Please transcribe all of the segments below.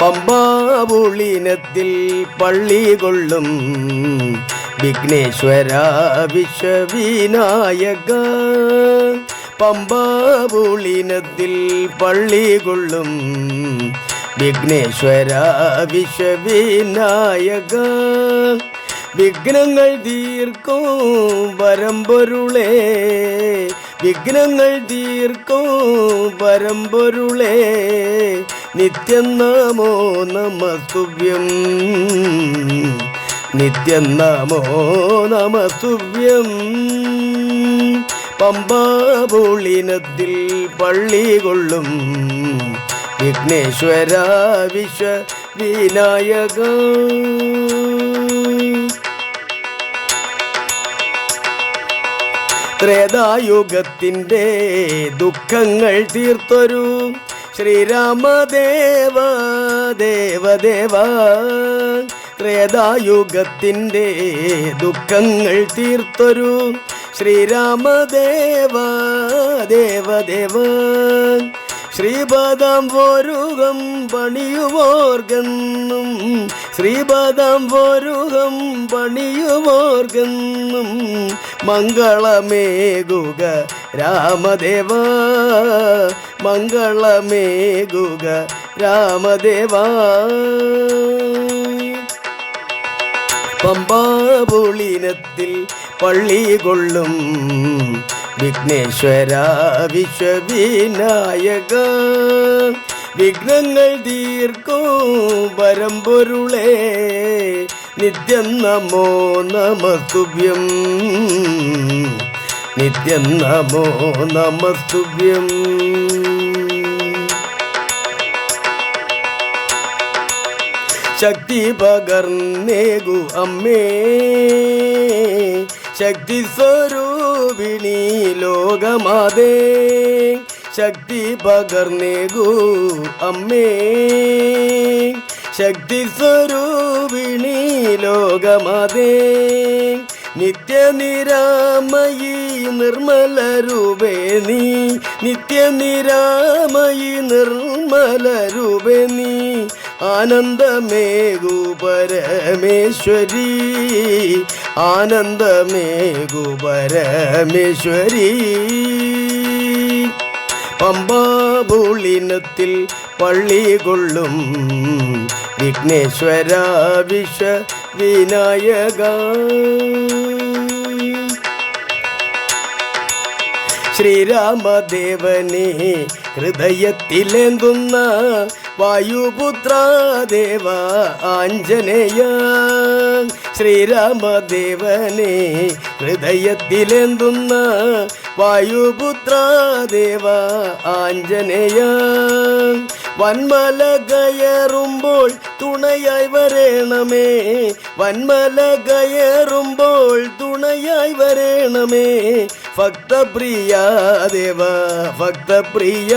പമ്പാവുളിനത്തിൽ പള്ളി കൊള്ളും. വിഘ്നേശ്വര വിശ്വവിനായക. പമ്പാവുളിനത്തിൽ പള്ളി കൊള്ളും. വിഘ്നേശ്വര വിശ്വവിനായക. വിഘ്നങ്ങൾ തീർക്കും വരമ്പൊരുളേ വിഘ്നങ്ങൾ തീർക്കും വരമ്പൊരുളേ നിത്യം നമോ നമസ്തുഭ്യം നിത്യം നമോ നമസ്തുഭ്യം പമ്പാപൂളിനത്തിൽ പള്ളി കൊള്ളും. വിഘ്നേശ്വര വിശ്വ വിനായക. ത്രേതായുഗത്തിന്റെ ദുഃഖങ്ങൾ തീർത്തൊരു ശ്രീരാമദേവ ദേവദേവ ത്രേതായുഗത്തിന്റെ ദുഃഖങ്ങൾ തീർത്തൊരു ശ്രീരാമദേവ ദേവദേവ. ശ്രീപദം പോരുകം പണിയുവോർക്കെന്നും ശ്രീപദം പോരുകം പണിയുവോർക്കെന്നും മംഗളമേകുക രാമദേവ മംഗളമേകുക രാമദേവ. പമ്പാപുളിനത്തിൽ പള്ളി കൊള്ളും വിഘ്നേശ്വര വിശ്വവിനായക. വിഘ്നങ്ങൾ തീർക്കും പരമ്പൊരുളേ നിത്യം നമോ നമസ്തുഭ്യം. നിത്യം നമോ നമസ്തുഭ്യം. ശക്തി പകർന്നേകു അമ്മേ ശക്തി സ്വരൂപിണി ലോകമാതേ. ശക്തി പകർന്നേകു അമ്മേ. ശക്തി സ്വരൂപിണി ലോകമാതേ. നിത്യനിരാമയി നിർമ്മല രൂപേ നീ. നിത്യനിരാമയി നിർമ്മല രൂപേ നീ. ആനന്ദമേകു പരമേശ്വരി ആനന്ദമേകു പരമേശ്വരി പമ്പാപുളിനത്തിൽ പള്ളി കൊള്ളും വിഘ്നേശ്വര വിശ്വ വിനായക ശ്രീരാമദേവനെ ഹൃദയത്തിലേന്തുന്ന വായുപുത്ര ദേവ ആഞ്ജനേയ ശ്രീരാമദേവനെ ഹൃദയത്തിലെന്തുന്ന വായുപുത്ര ദേവ ആഞ്ജനേയ. വന്മല കയറുമ്പോൾ തുണയായി വരേണമേ വന്മല കയറുമ്പോൾ തുണയായി വരേണമേ. ഭക്തപ്രിയ ദേവ ഭക്തപ്രിയ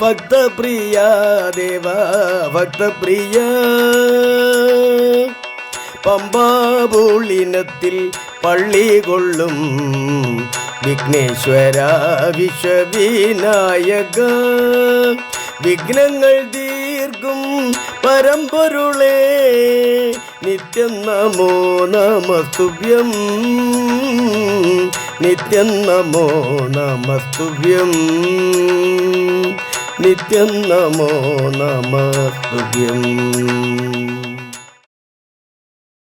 ഭക്തപ്രിയ ദേവ ഭക്തപ്രിയ. പമ്പാപുളിനത്തിൽ പള്ളി കൊള്ളും വിഘ്നേശ്വര വിശ്വവിനായക. വിഘ്നങ്ങൾ തീർക്കും പരമ്പൊരുളേ നിത്യം നമോ നമസ്തുഭ്യം. നിത്യം നമോ നമസ്തുഭ്യം. നിത്യം നമോ നമസ്തുഭ്യം